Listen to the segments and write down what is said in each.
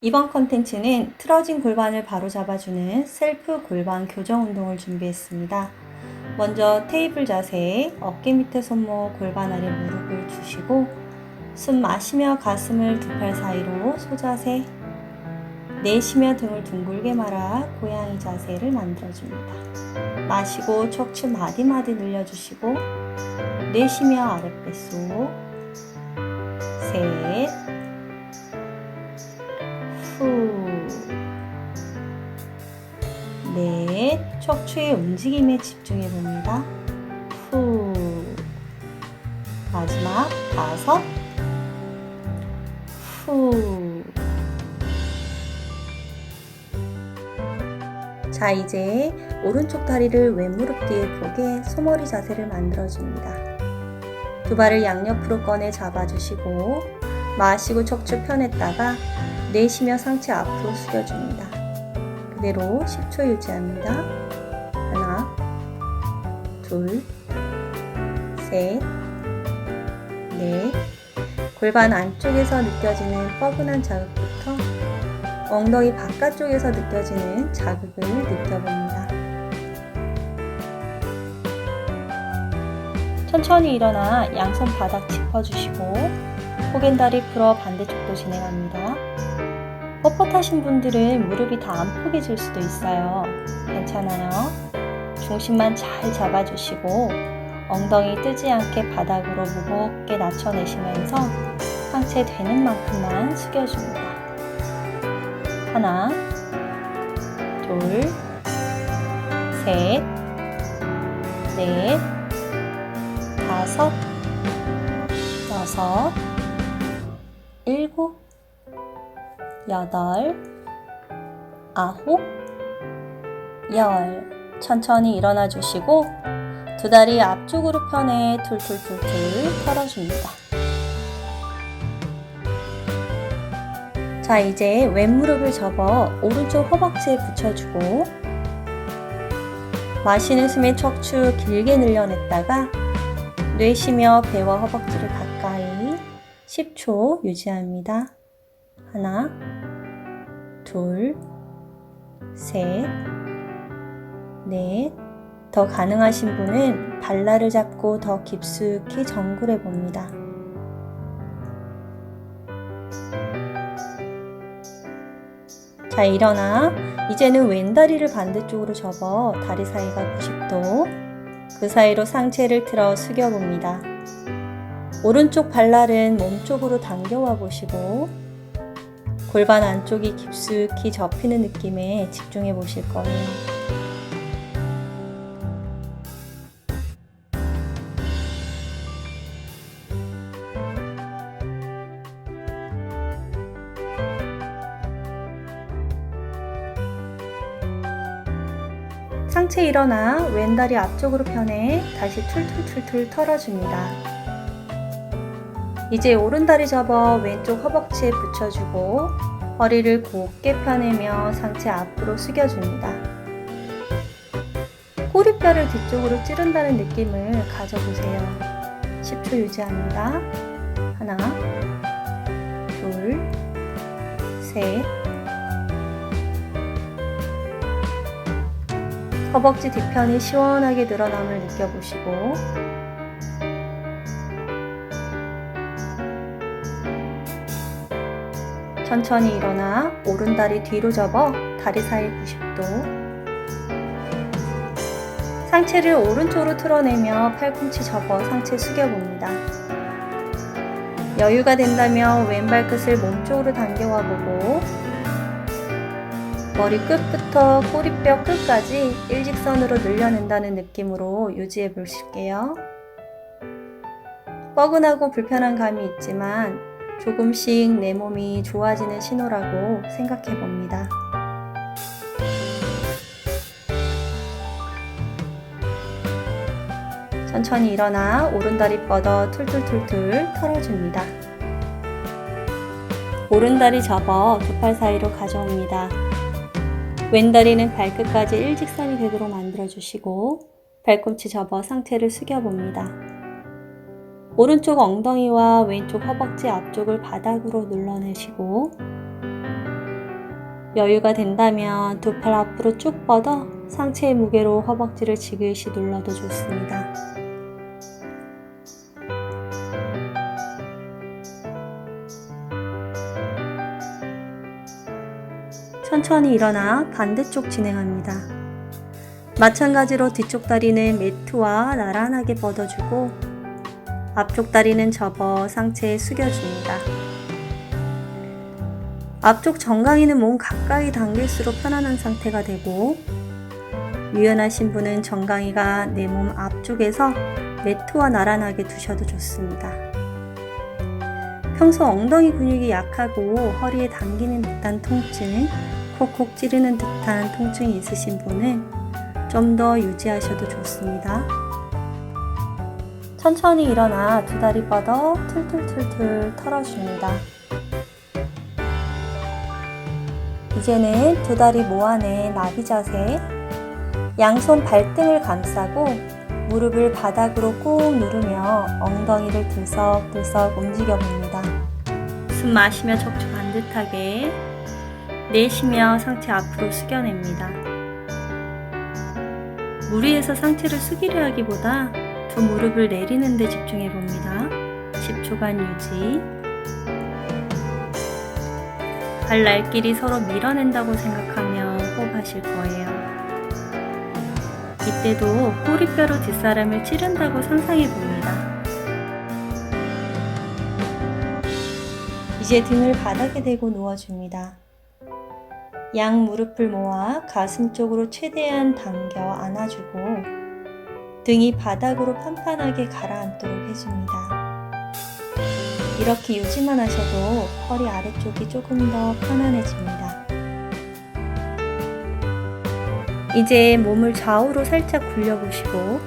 이번 컨텐츠는 틀어진 골반을 바로 잡아주는 셀프 골반 교정 운동을 준비했습니다. 먼저 테이블 자세, 어깨 밑에 손목, 골반 아래 무릎을 주시고 숨 마시며 가슴을 두 팔 사이로 소자세, 내쉬며 등을 둥글게 말아 고양이 자세를 만들어줍니다. 마시고 척추 마디마디 늘려주시고 내쉬며 아랫배속 셋, 넷, 척추의 움직임에 집중해 봅니다. 후, 마지막 다섯, 후. 자, 이제 오른쪽 다리를 왼무릎 뒤에 보게 소머리 자세를 만들어줍니다. 두 발을 양옆으로 꺼내 잡아주시고, 마시고 척추 펴냈다가, 내쉬며 상체 앞으로 숙여줍니다. 그대로 10초 유지합니다. 하나, 둘, 셋, 넷. 골반 안쪽에서 느껴지는 뻐근한 자극부터 엉덩이 바깥쪽에서 느껴지는 자극을 느껴봅니다. 천천히 일어나 양손 바닥 짚어주시고 포겐다리 풀어 반대쪽도 진행합니다. 뻣뻣하신 분들은 무릎이 다 안 포개질 수도 있어요. 괜찮아요. 중심만 잘 잡아주시고 엉덩이 뜨지 않게 바닥으로 무겁게 낮춰내시면서 상체 되는 만큼만 숙여줍니다. 하나, 둘, 셋, 넷, 다섯, 여섯, 여덟, 아홉, 열. 천천히 일어나 주시고 두 다리 앞쪽으로 펴내 툴툴툴툴 털어줍니다. 자, 이제 왼무릎을 접어 오른쪽 허벅지에 붙여주고 마시는 숨에 척추 길게 늘려냈다가 뇌쉬며 배와 허벅지를 가까이 10초 유지합니다. 하나, 둘, 셋, 넷. 더 가능하신 분은 발라를 잡고 더 깊숙이 정굴해 봅니다. 자, 일어나. 이제는 왼다리를 반대쪽으로 접어 다리 사이가 90도. 그 사이로 상체를 틀어 숙여 봅니다. 오른쪽 발날은 몸쪽으로 당겨와 보시고 골반 안쪽이 깊숙이 접히는 느낌에 집중해 보실 거예요. 상체 일어나 왼다리 앞쪽으로 편해 다시 툴툴툴툴 털어줍니다. 이제 오른다리 접어 왼쪽 허벅지에 붙여주고 허리를 곧게 펴내며 상체 앞으로 숙여줍니다. 꼬리뼈를 뒤쪽으로 찌른다는 느낌을 가져보세요. 10초 유지합니다. 하나, 둘, 셋, 허벅지 뒤편이 시원하게 늘어남을 느껴보시고 천천히 일어나 오른다리 뒤로 접어 다리 사이 90도 상체를 오른쪽으로 틀어내며 팔꿈치 접어 상체 숙여봅니다. 여유가 된다면 왼발 끝을 몸쪽으로 당겨와 보고 머리 끝부터 꼬리뼈 끝까지 일직선으로 늘려낸다는 느낌으로 유지해 보실게요. 뻐근하고 불편한 감이 있지만 조금씩 내 몸이 좋아지는 신호라고 생각해 봅니다. 천천히 일어나 오른다리 뻗어 툴툴툴툴 털어줍니다. 오른다리 접어 두 팔 사이로 가져옵니다. 왼다리는 발끝까지 일직선이 되도록 만들어주시고 발꿈치 접어 상체를 숙여봅니다. 오른쪽 엉덩이와 왼쪽 허벅지 앞쪽을 바닥으로 눌러내시고 여유가 된다면 두 팔 앞으로 쭉 뻗어 상체의 무게로 허벅지를 지그시 눌러도 좋습니다. 천천히 일어나 반대쪽 진행합니다. 마찬가지로 뒤쪽 다리는 매트와 나란하게 뻗어주고 앞쪽 다리는 접어 상체에 숙여줍니다. 앞쪽 정강이는 몸 가까이 당길수록 편안한 상태가 되고 유연하신 분은 정강이가 내 몸 앞쪽에서 매트와 나란하게 두셔도 좋습니다. 평소 엉덩이 근육이 약하고 허리에 당기는 듯한 통증, 콕콕 찌르는 듯한 통증이 있으신 분은 좀 더 유지하셔도 좋습니다. 천천히 일어나 두 다리 뻗어 툴툴툴툴 털어줍니다. 이제는 두 다리 모아내 나비 자세, 양손 발등을 감싸고 무릎을 바닥으로 꾹 누르며 엉덩이를 들썩들썩 움직여 봅니다. 숨 마시며 척추 반듯하게 내쉬며 상체 앞으로 숙여냅니다. 무리해서 상체를 숙이려 하기보다 두 무릎을 내리는 데 집중해 봅니다. 10초간 유지. 발 날길이 서로 밀어낸다고 생각하며 호흡하실 거예요. 이때도 꼬리뼈로 뒷사람을 찌른다고 상상해 봅니다. 이제 등을 바닥에 대고 누워줍니다. 양 무릎을 모아 가슴 쪽으로 최대한 당겨 안아주고 등이 바닥으로 판판하게 가라앉도록 해줍니다. 이렇게 유지만 하셔도 허리 아래쪽이 조금 더 편안해집니다. 이제 몸을 좌우로 살짝 굴려보시고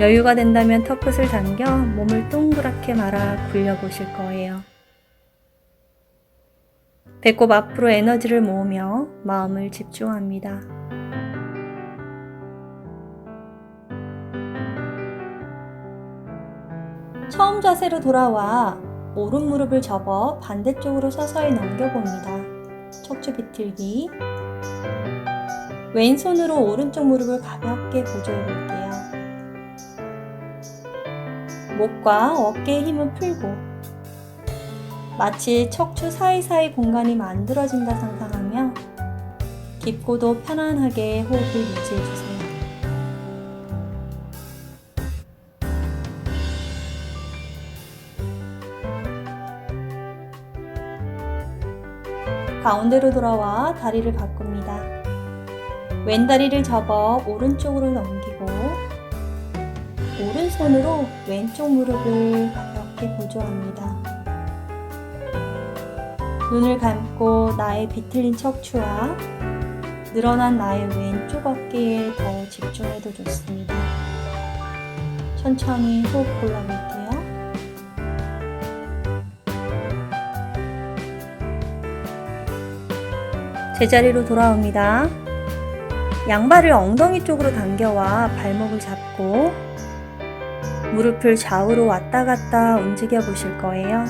여유가 된다면 턱끝을 당겨 몸을 동그랗게 말아 굴려보실 거예요. 배꼽 앞으로 에너지를 모으며 마음을 집중합니다. 처음 자세로 돌아와 오른 무릎을 접어 반대쪽으로 서서히 넘겨봅니다. 척추 비틀기. 왼손으로 오른쪽 무릎을 가볍게 보조해 볼게요. 목과 어깨의 힘은 풀고 마치 척추 사이사이 공간이 만들어진다 상상하며 깊고도 편안하게 호흡을 유지해 주세요. 가운데로 돌아와 다리를 바꿉니다. 왼 다리를 접어 오른쪽으로 넘기고 오른손으로 왼쪽 무릎을 가볍게 보조합니다. 눈을 감고 나의 비틀린 척추와 늘어난 나의 왼쪽 어깨에 더 집중해도 좋습니다. 천천히 호흡 골라볼게요. 제자리로 돌아옵니다. 양발을 엉덩이 쪽으로 당겨와 발목을 잡고 무릎을 좌우로 왔다 갔다 움직여 보실 거예요.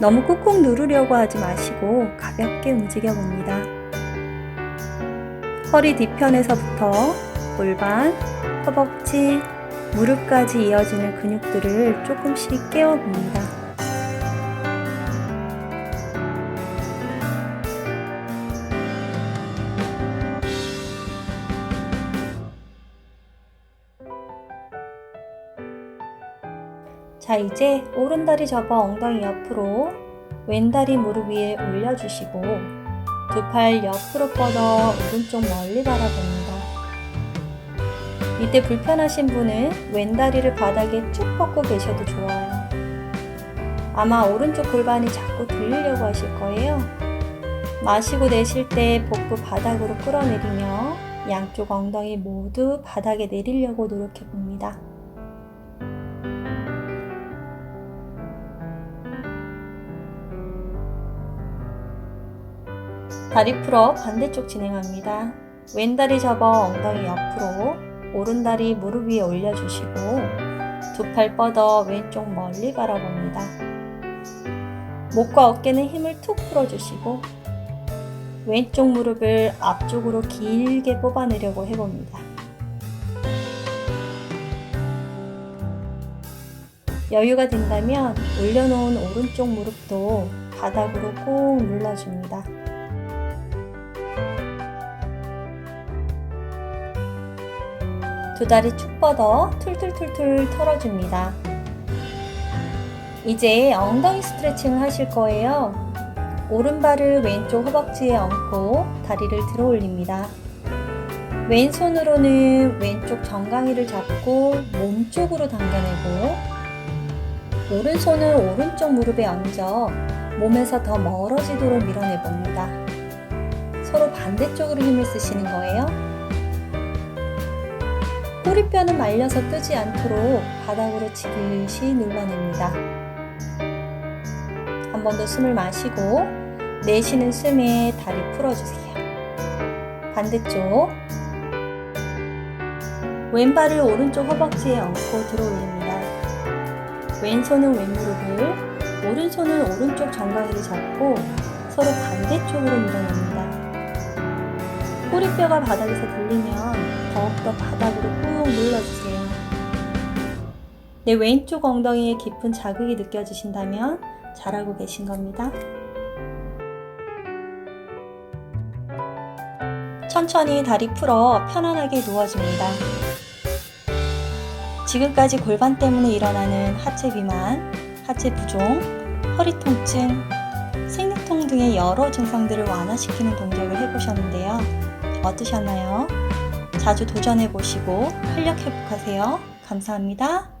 너무 꾹꾹 누르려고 하지 마시고 가볍게 움직여 봅니다. 허리 뒤편에서부터 골반, 허벅지, 무릎까지 이어지는 근육들을 조금씩 깨워 봅니다. 자, 이제 오른다리 접어 엉덩이 옆으로 왼다리 무릎 위에 올려주시고 두 팔 옆으로 뻗어 오른쪽 멀리 바라봅니다. 이때 불편하신 분은 왼다리를 바닥에 쭉 뻗고 계셔도 좋아요. 아마 오른쪽 골반이 자꾸 들리려고 하실 거예요. 마시고 내쉴 때 복부 바닥으로 끌어내리며 양쪽 엉덩이 모두 바닥에 내리려고 노력해 봅니다. 다리 풀어 반대쪽 진행합니다. 왼다리 접어 엉덩이 옆으로, 오른다리 무릎 위에 올려주시고, 두 팔 뻗어 왼쪽 멀리 바라봅니다. 목과 어깨는 힘을 툭 풀어주시고 왼쪽 무릎을 앞쪽으로 길게 뽑아내려고 해봅니다. 여유가 된다면 올려놓은 오른쪽 무릎도 바닥으로 꾹 눌러줍니다. 두 다리 쭉 뻗어 툴툴툴툴 털어줍니다. 이제 엉덩이 스트레칭을 하실 거예요. 오른발을 왼쪽 허벅지에 얹고 다리를 들어 올립니다. 왼손으로는 왼쪽 정강이를 잡고 몸 쪽으로 당겨내고 오른손은 오른쪽 무릎에 얹어 몸에서 더 멀어지도록 밀어내 봅니다. 서로 반대쪽으로 힘을 쓰시는 거예요. 꼬리뼈는 말려서 뜨지 않도록 바닥으로 지그시 눌러냅니다. 한 번 더 숨을 마시고 내쉬는 숨에 다리 풀어주세요. 반대쪽 왼발을 오른쪽 허벅지에 얹고 들어 올립니다. 왼손은 왼무릎을 오른손은 오른쪽 정강이를 잡고 서로 반대쪽으로 밀어냅니다. 꼬리뼈가 바닥에서 들리면 더욱더 바닥으로 꾹 눌러주세요. 내 왼쪽 엉덩이에 깊은 자극이 느껴지신다면 잘하고 계신 겁니다. 천천히 다리 풀어 편안하게 누워줍니다. 지금까지 골반 때문에 일어나는 하체 비만, 하체 부종, 허리 통증, 생리통 등의 여러 증상들을 완화시키는 동작을 해보셨는데요. 어떠셨나요? 자주 도전해 보시고 활력 회복하세요. 감사합니다.